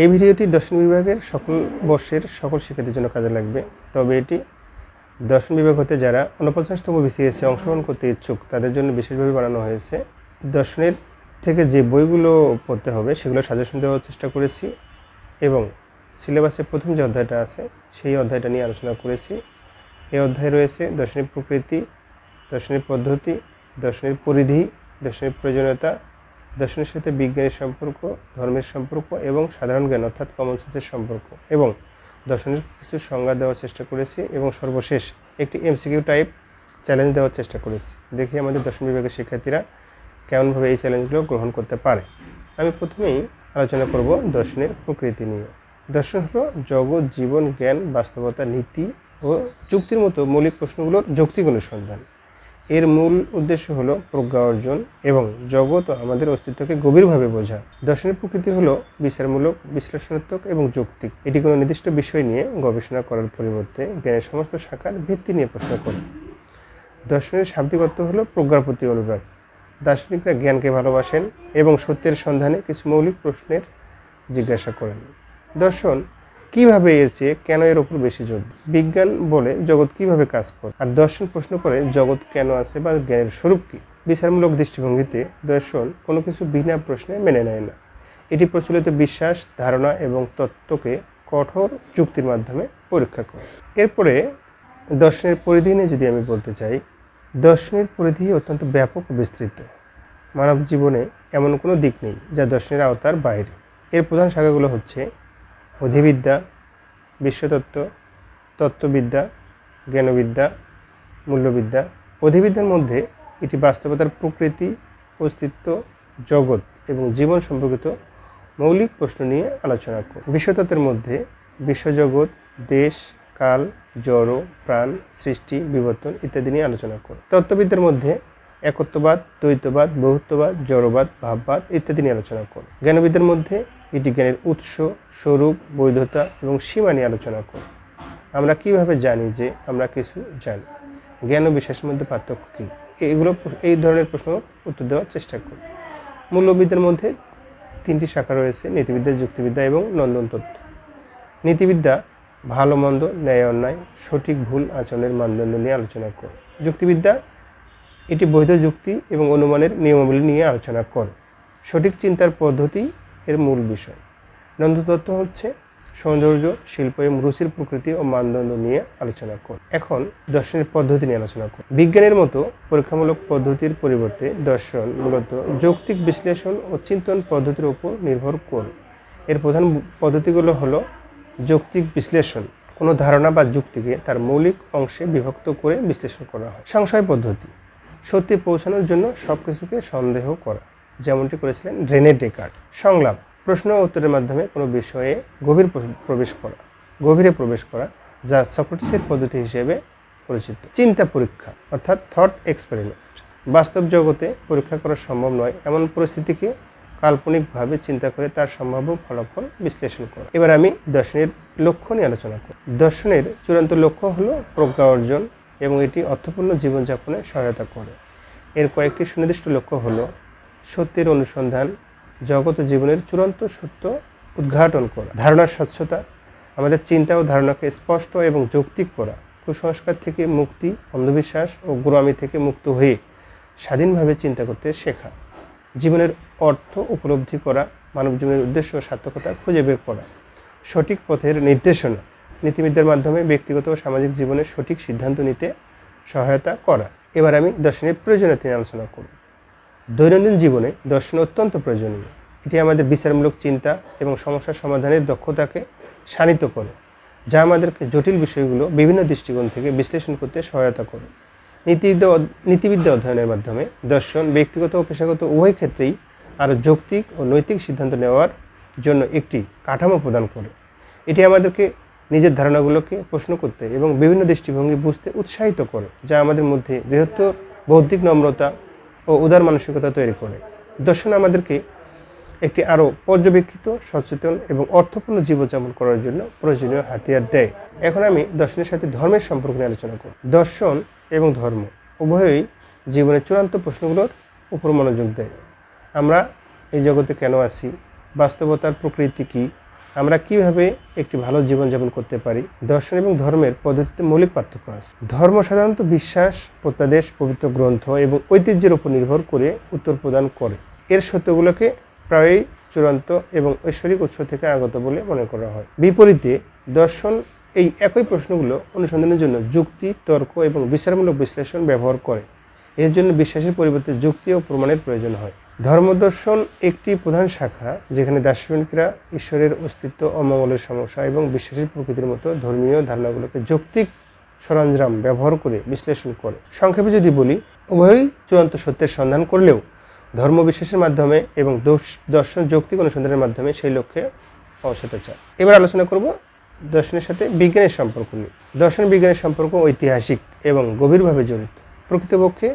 এই ভিডিওটি দর্শন বিভাগের সকল বর্ষের সকল শিক্ষার্থীর জন্য কাজে লাগবে। তবে এটি দর্শন বিভাগ হতে যারা ঊনপঞ্চাশতম বিসিএসে অংশগ্রহণ করতে ইচ্ছুক, তাদের জন্য বিশেষভাবে বানানো হয়েছে। দর্শনের থেকে যে বইগুলো পড়তে হবে, সেগুলো সাজেশন দেওয়ার চেষ্টা করেছি এবং সিলেবাসের প্রথম যে অধ্যায়টা আছে, সেই অধ্যায়টা নিয়ে আলোচনা করেছি। এই অধ্যায়ে রয়েছে দর্শনের প্রকৃতি, দর্শনের পদ্ধতি, দর্শনের পরিধি, দর্শনের প্রয়োজনীয়তা দর্শনের সাথে বিজ্ঞানের সম্পর্ক, ধর্মের সম্পর্ক এবং সাধারণ জ্ঞান, অর্থাৎ কমন সেন্সের সম্পর্ক। এবং দর্শনের কিছু সংজ্ঞা দেওয়ার চেষ্টা করেছি এবং সর্বশেষ একটি এমসিকিউ টাইপ চ্যালেঞ্জ দেওয়ার চেষ্টা করেছি। দেখি আমাদের দর্শন বিভাগের শিক্ষার্থীরা কেমনভাবে এই চ্যালেঞ্জগুলো গ্রহণ করতে পারে। আমি প্রথমেই আলোচনা করব দর্শনের প্রকৃতি নিয়ে। দর্শন হলো জগৎ, জীবন, জ্ঞান, বাস্তবতা, নীতি ও যুক্তির মতো মৌলিক প্রশ্নগুলোর যৌক্তিক অনুসন্ধান। এর মূল উদ্দেশ্য হলো প্রজ্ঞা অর্জন এবং জগৎ ও আমাদের অস্তিত্বকে গভীরভাবে বোঝা। দর্শনের প্রকৃতি হলো বিচারমূলক, বিশ্লেষণাত্মক এবং যৌক্তিক। এটি কোনো নির্দিষ্ট বিষয় নিয়ে গবেষণা করার পরিবর্তে জ্ঞানের সমস্ত শাখার ভিত্তি নিয়ে প্রশ্ন করে। দর্শনের শাব্দিক অর্থ হলো প্রজ্ঞার প্রতি অনুরাগ। দার্শনিকরা জ্ঞানকে ভালোবাসেন এবং সত্যের সন্ধানে কিছু মৌলিক প্রশ্নের জিজ্ঞাসা করেন। দর্শন কীভাবে এর চেয়ে কেন এর উপর বেশি জোর? বিজ্ঞান বলে জগৎ কীভাবে কাজ করে? আর দর্শন প্রশ্ন করে জগৎ কেন আছে বা জ্ঞানের স্বরূপ কি? বিচারমূলক দৃষ্টিভঙ্গিতে দর্শন কোনো কিছু বিনা প্রশ্নে মেনে নেয় না। এটি প্রচলিত বিশ্বাস, ধারণা এবং তত্ত্বকে কঠোর যুক্তির মাধ্যমে পরীক্ষা করে। এরপরে দর্শনের পরিধি নিয়ে যদি আমি বলতে চাই, দর্শনের পরিধি অত্যন্ত ব্যাপক বিস্তৃত। মানব জীবনে এমন কোনো দিক নেই যা দর্শনের আওতার বাইরে। এর প্রধান শাখাগুলো হচ্ছে অধিবিদ্যা, বিশ্বতত্ত্ব, তত্ত্ববিদ্যা, জ্ঞানবিদ্যা, মূল্যবিদ্যা অধিবিদ্যার মধ্যে এটি বাস্তবতার প্রকৃতি, অস্তিত্ব, জগৎ এবং জীবন সম্পর্কিত মৌলিক প্রশ্ন নিয়ে আলোচনা করে বিশ্বতত্ত্বের মধ্যে বিশ্বজগৎ, দেশ, কাল, জড়, প্রাণ, সৃষ্টি, বিবর্তন ইত্যাদি নিয়ে আলোচনা করে তত্ত্ববিদ্যার মধ্যে একত্ববাদ, দ্বৈতবাদ, বহুত্ববাদ, জড়বাদ, ভাববাদ ইত্যাদি নিয়ে আলোচনা করে জ্ঞানবিদ্যার মধ্যে এটি জ্ঞানের উৎস, স্বরূপ, বৈধতা এবং সীমা নিয়ে আলোচনা করে আমরা কীভাবে জানি যে আমরা কিছু জানি? জ্ঞান ও বিশ্বাসের মধ্যে পার্থক্য কী? এগুলো, এই ধরনের প্রশ্ন উত্তর দেওয়ার চেষ্টা করি মূল্যবিদের মধ্যে তিনটি শাখা রয়েছে, নীতিবিদ্যা, যুক্তিবিদ্যা এবং নন্দন তত্ত্ব নীতিবিদ্যা, ভালো মন্দ ন্যায় অন্যায় সঠিক ভুল আচরণের মানদণ্ড নিয়ে আলোচনা করে যুক্তিবিদ্যা এটি বৈধ যুক্তি এবং অনুমানের নিয়মাবলী নিয়ে আলোচনা করে। সঠিক চিন্তার পদ্ধতি এর মূল বিষয়। নন্দতত্ত্ব হচ্ছে সৌন্দর্য, শিল্প এবং রুচির প্রকৃতি ও মানদণ্ড নিয়ে আলোচনা করে। এখন দর্শনের পদ্ধতি নিয়ে আলোচনা করি। বিজ্ঞানের মতো পরীক্ষামূলক পদ্ধতির পরিবর্তে দর্শন মূলত যৌক্তিক বিশ্লেষণ ও চিন্তন পদ্ধতির উপর নির্ভর করে। এর প্রধান পদ্ধতিগুলো হলো যৌক্তিক বিশ্লেষণ। কোনো ধারণা বা যুক্তিকে তার মৌলিক অংশে বিভক্ত করে বিশ্লেষণ করা হয়। সংশয় পদ্ধতি। সত্যি পৌঁছানোর জন্য সব কিছুকে সন্দেহ করা, যেমনটি করেছিলেন রেনে ডেকার্ট সংলাপ, প্রশ্ন উত্তরের মাধ্যমে কোনো বিষয়ে গভীর প্রবেশ করা, গভীরে প্রবেশ করা, যা সক্রেটিসের পদ্ধতি হিসেবে পরিচিত। চিন্তা পরীক্ষা, অর্থাৎ থট এক্সপেরিমেন্ট বাস্তব জগতে পরীক্ষা করা সম্ভব নয়, এমন পরিস্থিতিকে কাল্পনিকভাবে চিন্তা করে তার সম্ভাব্য ফলাফল বিশ্লেষণ করা। এবার আমি দর্শনের লক্ষ্য নিয়ে আলোচনা করি দর্শনের চূড়ান্ত লক্ষ্য হলো প্রজ্ঞা অর্জন এবং এটি অর্থপূর্ণ জীবনযাপনে সহায়তা করে। এর কয়েকটি সুনির্দিষ্ট লক্ষ্য হল সত্যের অনুসন্ধান, জগৎ জীবনের চূড়ান্ত সত্য উদ্ঘাটন করা, ধারণার স্বচ্ছতা, আমাদের চিন্তা ও ধারণাকে স্পষ্ট এবং যৌক্তিক করা, কুসংস্কার থেকে মুক্তি, অন্ধবিশ্বাস ও গোড়ামি থেকে মুক্ত হয়ে স্বাধীনভাবে চিন্তা করতে শেখা, জীবনের অর্থ উপলব্ধি করা, মানব জীবনের উদ্দেশ্য ও সার্থকতা খুঁজে বের করা, সঠিক পথের নির্দেশনা নীতিবিদ্যার মাধ্যমে ব্যক্তিগত ও সামাজিক জীবনে সঠিক সিদ্ধান্ত নিতে সহায়তা করা। এবার আমি দর্শনের প্রয়োজনীয়তা নিয়ে আলোচনা করব। দৈনন্দিন জীবনে দর্শন অত্যন্ত প্রয়োজনীয়। এটি আমাদের বিচারমূলক চিন্তা এবং সমস্যা সমাধানের দক্ষতাকে শানিত করে, যা আমাদেরকে জটিল বিষয়গুলো বিভিন্ন দৃষ্টিকোণ থেকে বিশ্লেষণ করতে সহায়তা করে। নীতিবিদ্যা নীতিবিদ্যা অধ্যয়নের মাধ্যমে দর্শন ব্যক্তিগত ও পেশাগত উভয় ক্ষেত্রেই আরও যৌক্তিক ও নৈতিক সিদ্ধান্ত নেওয়ার জন্য একটি কাঠামো প্রদান করে। এটি আমাদেরকে নিজের ধারণাগুলোকে প্রশ্ন করতে এবং বিভিন্ন দৃষ্টিভঙ্গি বুঝতে উৎসাহিত করে, যা আমাদের মধ্যে বৃহত্তর বৌদ্ধিক নম্রতা ও উদার মানসিকতা তৈরি করে। দর্শন আমাদেরকে একটি আরও পর্যবেক্ষিত, সচেতন এবং অর্থপূর্ণ জীবনযাপন করার জন্য প্রয়োজনীয় হাতিয়ার দেয়। এখন আমি দর্শনের সাথে ধর্মের সম্পর্ক নিয়ে আলোচনা করব। দর্শন এবং ধর্ম উভয়ই জীবনের চূড়ান্ত প্রশ্নগুলোর উপর মনোযোগ দেয়। আমরা এই জগতে কেন আছি? বাস্তবতার প্রকৃতি কী? আমরা কীভাবে একটি ভালো জীবনযাপন করতে পারি? দর্শন এবং ধর্মের পদ্ধতিতে মৌলিক পার্থক্য আছে। ধর্ম সাধারণত বিশ্বাস, প্রত্যাদেশ, পবিত্র গ্রন্থ এবং ঐতিহ্যের উপর নির্ভর করে উত্তর প্রদান করে। এর সত্যগুলোকে প্রায়ই চূড়ান্ত এবং ঐশ্বরিক উৎস থেকে আগত বলে মনে করা হয়। বিপরীতে, দর্শন এই একই প্রশ্নগুলো অনুসন্ধানের জন্য যুক্তি, তর্ক এবং বিচারমূলক বিশ্লেষণ ব্যবহার করে। এর জন্য বিশ্বাসের পরিবর্তে যুক্তি ও প্রমাণের প্রয়োজন হয়। ধর্মদর্শন একটি প্রধান শাখা যেখানে দার্শনিকরা ঈশ্বরের অস্তিত্ব অমঙ্গলের সমস্যা এবং বিশ্বাসের প্রকৃতির মতো ধর্মীয় ধারণাগুলোকে যৌক্তিক সরঞ্জাম ব্যবহার করে বিশ্লেষণ করে। সংক্ষেপে যদি বলি, উভয়ই চূড়ান্ত সত্যের সন্ধান করলেও ধর্ম বিশ্বাসের মাধ্যমে এবং দর্শন যৌক্তিক অনুসন্ধানের মাধ্যমে সেই লক্ষ্যে পৌঁছাতে চায়। এবার আলোচনা করব দর্শনের সাথে বিজ্ঞানের সম্পর্ক নিয়ে। দর্শন, বিজ্ঞানের সম্পর্ক ঐতিহাসিক এবং গভীরভাবে জড়িত। প্রকৃতপক্ষে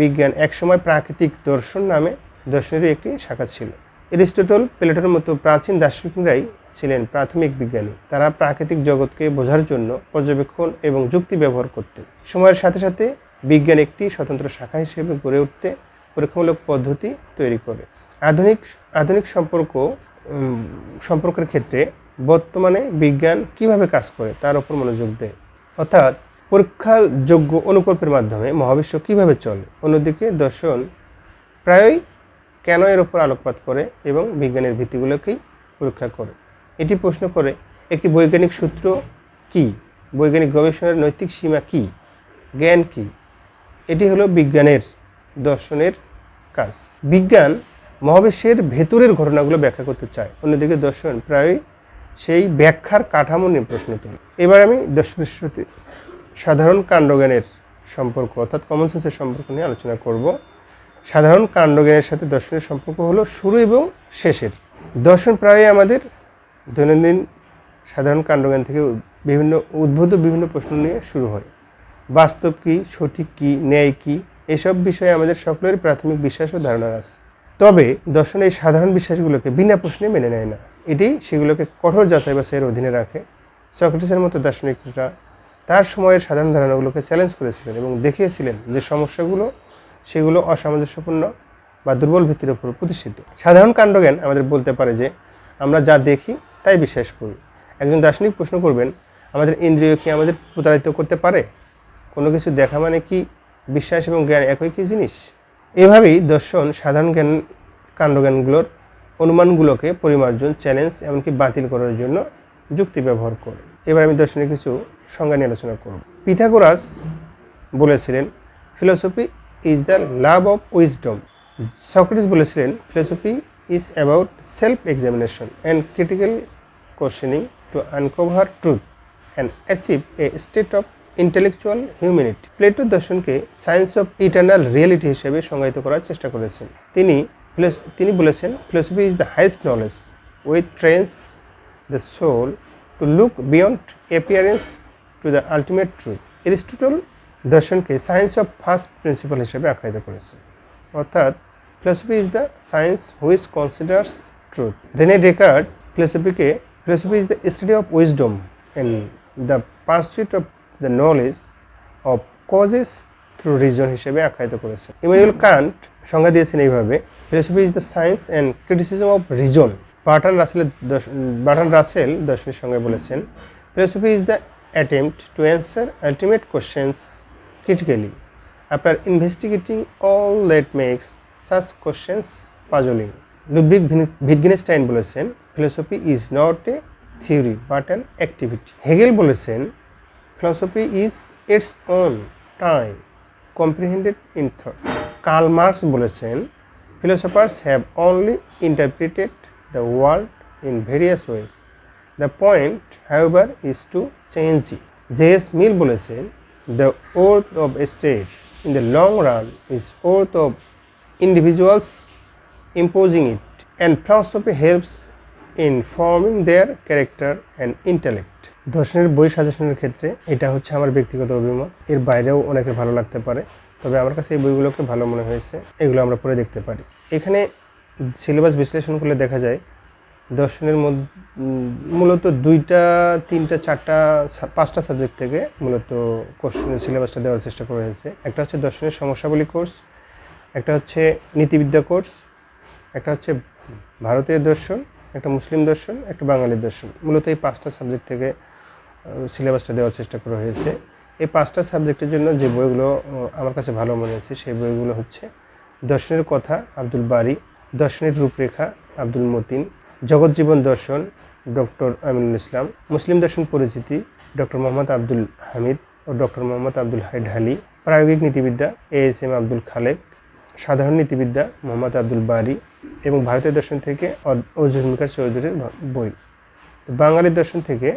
বিজ্ঞান একসময় প্রাকৃতিক দর্শন নামে দর্শনেরই একটি শাখা ছিল। এরিস্টটল, প্লেটোর মতো প্রাচীন দার্শনিকরাই ছিলেন প্রাথমিক বিজ্ঞানী। তারা প্রাকৃতিক জগৎকে বোঝার জন্য পর্যবেক্ষণ এবং যুক্তি ব্যবহার করতেন। সময়ের সাথে সাথে বিজ্ঞান একটি স্বতন্ত্র শাখা হিসেবে গড়ে উঠতে পরীক্ষামূলক পদ্ধতি তৈরি করে। আধুনিক আধুনিক সম্পর্ক সম্পর্কের ক্ষেত্রে বর্তমানে বিজ্ঞান কীভাবে কাজ করে তার উপর মনোযোগ দেয়। অর্থাৎ পরীক্ষাযোগ্য অনুকল্পের মাধ্যমে মহাবিশ্ব কীভাবে চলে? অন্যদিকে দর্শন প্রায়ই কেন এর উপর আলোকপাত করে এবং বিজ্ঞানের ভিত্তিগুলোকেই পরীক্ষা করে? এটি প্রশ্ন করে, একটি বৈজ্ঞানিক সূত্র কি? বৈজ্ঞানিক গবেষণার নৈতিক সীমা কি? জ্ঞান কি? এটি হলো বিজ্ঞানের দর্শনের কাজ। বিজ্ঞান মহাবিশ্বের ভেতরের ঘটনাগুলো ব্যাখ্যা করতে চায়। অন্যদিকে দর্শন প্রায়ই সেই ব্যাখ্যার কাঠামো নিয়ে প্রশ্ন তোলে। এবার আমি দর্শনের সাথে সাধারণ কাণ্ডজ্ঞানের সম্পর্ক অর্থাৎ কমন সেন্সের সম্পর্ক নিয়ে আলোচনা করব। সাধারণ কাণ্ডজ্ঞানের সাথে দর্শনের সম্পর্ক হলো শুরু এবং শেষের। দর্শন প্রায়ই আমাদের দৈনন্দিন সাধারণ কাণ্ডজ্ঞান থেকে বিভিন্ন উদ্ভূত বিভিন্ন প্রশ্ন নিয়ে শুরু হয়। বাস্তব কি, সঠিক কি, ন্যায় কি, এসব বিষয়ে আমাদের সকলের প্রাথমিক বিশ্বাস ও ধারণা আছে। তবে দর্শন এই সাধারণ বিশ্বাসগুলোকে বিনা প্রশ্নে মেনে নেয় না। এটি সেগুলোকে কঠোর যাচাই বাছাইয়ের অধীনে রাখে। সক্রেটিসের মতো দার্শনিকরা তার সময়ের সাধারণ ধারণাগুলোকে চ্যালেঞ্জ করেছিলেন এবং দেখিয়েছিলেন যে সমস্যাগুলো সেগুলো অসামঞ্জস্যপূর্ণ বা দুর্বল ভিত্তির উপর প্রতিষ্ঠিত। সাধারণ কাণ্ডজ্ঞান আমাদের বলতে পারে যে, আমরা যা দেখি তাই বিশ্বাস করি। একজন দার্শনিক প্রশ্ন করবেন, আমাদের ইন্দ্রিয় কি আমাদের প্রতারিত করতে পারে? কোনো কিছু দেখা মানে কি বিশ্বাস এবং জ্ঞান একই কি জিনিস? এভাবেই দর্শন সাধারণ জ্ঞান কাণ্ডজ্ঞানগুলোর অনুমানগুলোকে পরিমার্জন চ্যালেঞ্জ এমনকি বাতিল করার জন্য যুক্তি ব্যবহার করে। এবার আমি দর্শনের কিছু সংজ্ঞা নিয়ে আলোচনা করব। পিথাগোরাস বলেছিলেন, philosophy is the love of wisdom Socrates বলেছিলেন philosophy is about self examination and critical questioning to uncover truth and achieve a state of intellectual humanity Plato দর্শনকে science of eternal reality হিসেবে সংজ্ঞায়িত করার চেষ্টা করেছেন। তিনি তিনি বলেছেন philosophy is the highest knowledge with trains the soul to look beyond appearance to the ultimate truth Aristotle দর্শনকে science of first principle হিসেবে আখ্যায়িত করেছেন অর্থাৎ philosophy is the science which considers truth René Descartes ফিলোসফিকে philosophy is the study of wisdom and the pursuit of the knowledge of causes through reason হিসেবে আখ্যায়িত করেছেন Immanuel Kant সংজ্ঞা দিয়েছেন এইভাবে philosophy is the science and criticism of reason Bertrand রাসেলের Bertrand Russell দর্শনের সঙ্গে বলেছেন philosophy is the attempt to answer ultimate questions critically. After investigating all that makes such questions puzzling. Ludwig Wittgenstein বলেছেন philosophy is not a theory but an activity Hegel বলেছেন philosophy is its own time comprehended in thought Karl Marx বলেছেন philosophers have only interpreted the world in various ways the point however is to change it JS Mill বলেছেন the worth of state in the long run is worth of individuals imposing it and philosophy helps in forming their character and intellect. দর্শনের বই সাজেশনের ক্ষেত্রে এটা হচ্ছে আমার ব্যক্তিগত অভিমত। এর বাইরেও অনেকের ভালো লাগতে পারে, তবে আমার কাছে এই বইগুলোকে ভালো মনে হয়েছে। এগুলো আমরা পড়ে দেখতে পারি। এখানে সিলেবাস বিশ্লেষণ করলে দেখা যায় দর্শনের মধ্যে মূলত দুইটা, তিনটা, চারটা পাঁচটা সাবজেক্ট থেকে মূলত কোশ্চেনের সিলেবাসটা দেওয়ার চেষ্টা করা হয়েছে। একটা হচ্ছে দর্শনের সমস্যাবলী কোর্স একটা হচ্ছে নীতিবিদ্যা কোর্স একটা হচ্ছে ভারতীয় দর্শন, একটা মুসলিম দর্শন, একটা বাঙালি দর্শন। মূলত এই পাঁচটা সাবজেক্ট থেকে সিলেবাসটা দেওয়ার চেষ্টা করা হয়েছে। এই পাঁচটা সাবজেক্টের জন্য যে বইগুলো আমার কাছে ভালো মনে হয়েছে সেই বইগুলো হচ্ছে দর্শনের কথা আব্দুল বারি, দর্শনের রূপরেখা আব্দুল মতিন জগৎজীবন দর্শন, ডক্টর আমিনুল ইসলাম, মুসলিম দর্শন পরিচিতি, ডক্টর মোহাম্মদ আব্দুল হামিদ ও ডক্টর মোহাম্মদ আব্দুল হাই ঢালি প্রায়োগিক নীতিবিদ্যা A S M Abdul Khalek, সাধারণ নীতিবিদ্যা মোহাম্মদ আব্দুল বারি এবং ভারতীয় দর্শন থেকে অজুমিকার চৌধুরীর বই। বাঙালি দর্শন থেকে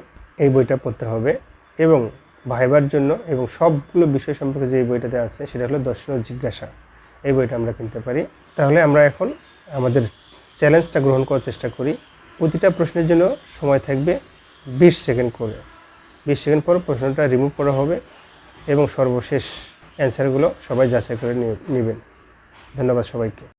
এই বইটা পড়তে হবে এবং ভাইবার জন্য এবং সবগুলো বিষয় সম্পর্কে যে বইটাতে আছে সেটা হলো দর্শন ও জিজ্ঞাসা। এই বইটা আমরা কিনতে পারি। তাহলে আমরা এখন আমাদের চ্যালেঞ্জটা গ্রহণ করার চেষ্টা করি। প্রতিটা প্রশ্নের জন্য সময় থাকবে বিশ সেকেন্ড করে। বিশ সেকেন্ড পর প্রশ্নটা রিমুভ করা হবে এবং সর্বশেষ অ্যান্সারগুলো সবাই যাচাই করে নেবেন। ধন্যবাদ সবাইকে।